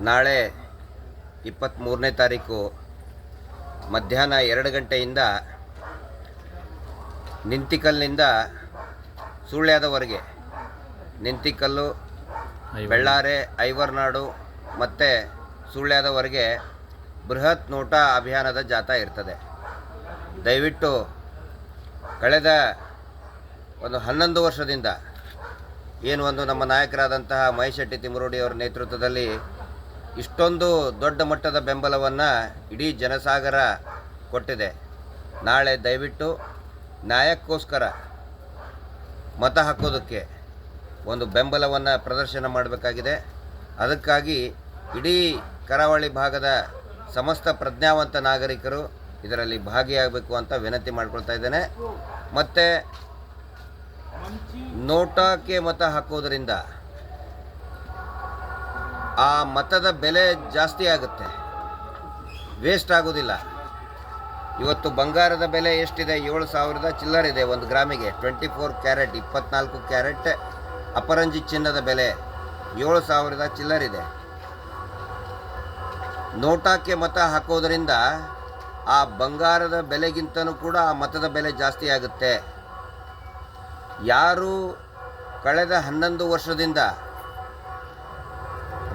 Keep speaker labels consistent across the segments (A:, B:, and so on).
A: ನಾಳೆ ಇಪ್ಪತ್ತ್ಮೂರನೇ ತಾರೀಕು ಮಧ್ಯಾಹ್ನ ಎರಡು ಗಂಟೆಯಿಂದ ನಿಂತಿಕಲ್ನಿಂದ ಸುಳ್ಯಾದವರೆಗೆ ನಿಂತಿಕಲ್ಲು ಬೆಳ್ಳಾರೆ ಐವರ್ನಾಡು ಮತ್ತು ಸುಳ್ಯಾದವರೆಗೆ ಬೃಹತ್ ನೋಟ ಅಭಿಯಾನದ ಜಾಥಾ ಇರ್ತದೆ. ದಯವಿಟ್ಟು ಕಳೆದ ಒಂದು ಹನ್ನೊಂದು ವರ್ಷದಿಂದ ಏನು ಒಂದು ನಮ್ಮ ನಾಯಕರಾದಂತಹ ಮಹೇಶ್ ಶೆಟ್ಟಿ ತಿಮರೋಡಿ ಅವರ ನೇತೃತ್ವದಲ್ಲಿ ಇಷ್ಟೊಂದು ದೊಡ್ಡ ಮಟ್ಟದ ಬೆಂಬಲವನ್ನು ಇಡೀ ಜನಸಾಗರ ಕೊಟ್ಟಿದೆ. ನಾಳೆ ದಯವಿಟ್ಟು ನ್ಯಾಯಕ್ಕೋಸ್ಕರ ಮತ ಹಾಕೋದಕ್ಕೆ ಒಂದು ಬೆಂಬಲವನ್ನು ಪ್ರದರ್ಶನ ಮಾಡಬೇಕಾಗಿದೆ. ಅದಕ್ಕಾಗಿ ಇಡೀ ಕರಾವಳಿ ಭಾಗದ ಸಮಸ್ತ ಪ್ರಜ್ಞಾವಂತ ನಾಗರಿಕರು ಇದರಲ್ಲಿ ಭಾಗಿಯಾಗಬೇಕು ಅಂತ ವಿನಂತಿ ಮಾಡ್ಕೊಳ್ತಾ ಇದ್ದೇನೆ. ಮತ್ತು ನೋಟಕ್ಕೆ ಮತ ಹಾಕೋದ್ರಿಂದ ಆ ಮತದ ಬೆಲೆ ಜಾಸ್ತಿ ಆಗುತ್ತೆ. ವೇಸ್ಟ್ ಆಗೋದಿಲ್ಲ. ಇವತ್ತು ಬಂಗಾರದ ಬೆಲೆ ಎಷ್ಟಿದೆ? ಏಳು ಸಾವಿರದ ಚಿಲ್ಲರಿದೆ ಒಂದು ಗ್ರಾಮಿಗೆ. ಟ್ವೆಂಟಿ ಫೋರ್ ಕ್ಯಾರೆಟ್, ಇಪ್ಪತ್ನಾಲ್ಕು ಕ್ಯಾರೆಟ್, ಅಪರಂಜಿ ಚಿನ್ನದ ಬೆಲೆ ಏಳು ಸಾವಿರದ ಚಿಲ್ಲರಿದೆ ನೋಟಾಕ್ಕೆ ಮತ ಹಾಕೋದರಿಂದ ಆ ಬಂಗಾರದ ಬೆಲೆಗಿಂತನೂ ಕೂಡ ಆ ಮತದ ಬೆಲೆ ಜಾಸ್ತಿ ಆಗುತ್ತೆ. ಯಾರು ಕಳೆದ ಹನ್ನೊಂದು ವರ್ಷದಿಂದ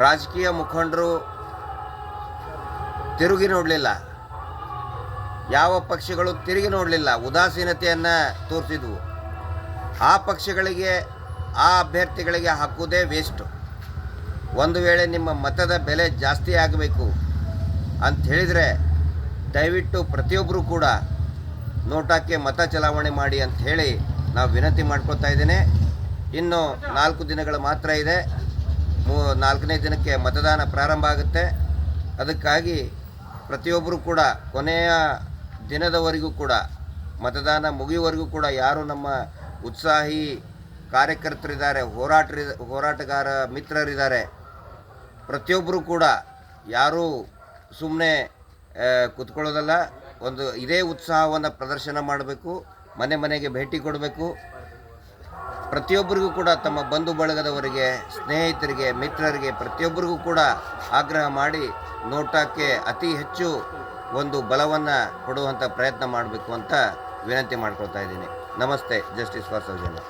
A: ರಾಜಕೀಯ ಮುಖಂಡರು ತಿರುಗಿ ನೋಡಲಿಲ್ಲ. ಯಾವ ಪಕ್ಷಗಳು ತಿರುಗಿ ನೋಡಲಿಲ್ಲ. ಉದಾಸೀನತೆಯನ್ನು ತೋರಿಸಿದ್ವು. ಆ ಪಕ್ಷಗಳಿಗೆ, ಆ ಅಭ್ಯರ್ಥಿಗಳಿಗೆ ಹಾಕುವುದೇ ವೇಸ್ಟು ಒಂದು ವೇಳೆ ನಿಮ್ಮ ಮತದ ಬೆಲೆ ಜಾಸ್ತಿ ಆಗಬೇಕು ಅಂತ ಹೇಳಿದರೆ ದಯವಿಟ್ಟು ಪ್ರತಿಯೊಬ್ಬರು ಕೂಡ ನೋಟಾಕ್ಕೆ ಮತ ಚಲಾವಣೆ ಮಾಡಿ ಅಂತ ಹೇಳಿ ನಾವು ವಿನಂತಿ ಮಾಡ್ಕೊತಾ ಇದ್ದೇನೆ. ಇನ್ನು ನಾಲ್ಕು ದಿನಗಳು ಮಾತ್ರ ಇದೆ. ಮೂ ನಾಲ್ಕನೇ ದಿನಕ್ಕೆ ಮತದಾನ ಪ್ರಾರಂಭ ಆಗುತ್ತೆ. ಅದಕ್ಕಾಗಿ ಪ್ರತಿಯೊಬ್ಬರು ಕೂಡ ಕೊನೆಯ ದಿನದವರೆಗೂ ಕೂಡ, ಮತದಾನ ಮುಗಿಯುವವರೆಗೂ ಕೂಡ ಯಾರು ನಮ್ಮ ಉತ್ಸಾಹಿ ಕಾರ್ಯಕರ್ತರಿದ್ದಾರೆ ಹೋರಾಟ ಹೋರಾಟಗಾರ ಮಿತ್ರರಿದ್ದಾರೆ, ಪ್ರತಿಯೊಬ್ಬರು ಕೂಡ ಯಾರೂ ಸುಮ್ಮನೆ ಕೂತ್ಕೊಳ್ಳೋದಲ್ಲ. ಒಂದು ಇದೇ ಉತ್ಸಾಹವನ್ನು ಪ್ರದರ್ಶನ ಮಾಡಬೇಕು, ಮನೆ ಮನೆಗೆ ಭೇಟಿ ಕೊಡಬೇಕು. ಪ್ರತಿಯೊಬ್ಬರಿಗೂ ಕೂಡ ತಮ್ಮ ಬಂಧು ಬಳಗದವರಿಗೆ, ಸ್ನೇಹಿತರಿಗೆ, ಮಿತ್ರರಿಗೆ ಪ್ರತಿಯೊಬ್ಬರಿಗೂ ಕೂಡ ಆಗ್ರಹ ಮಾಡಿ ನೋಟಕ್ಕೆ ಅತಿ ಹೆಚ್ಚು ಒಂದು ಬಲವನ್ನು ಕೊಡುವಂಥ ಪ್ರಯತ್ನ ಮಾಡಬೇಕು ಅಂತ ವಿನಂತಿ ಮಾಡ್ಕೊಳ್ತಾ ಇದ್ದೀನಿ. ನಮಸ್ತೆ, ಜಸ್ಟಿಸ್ ಫಾರ್ ಸೌಜನ್ಯ.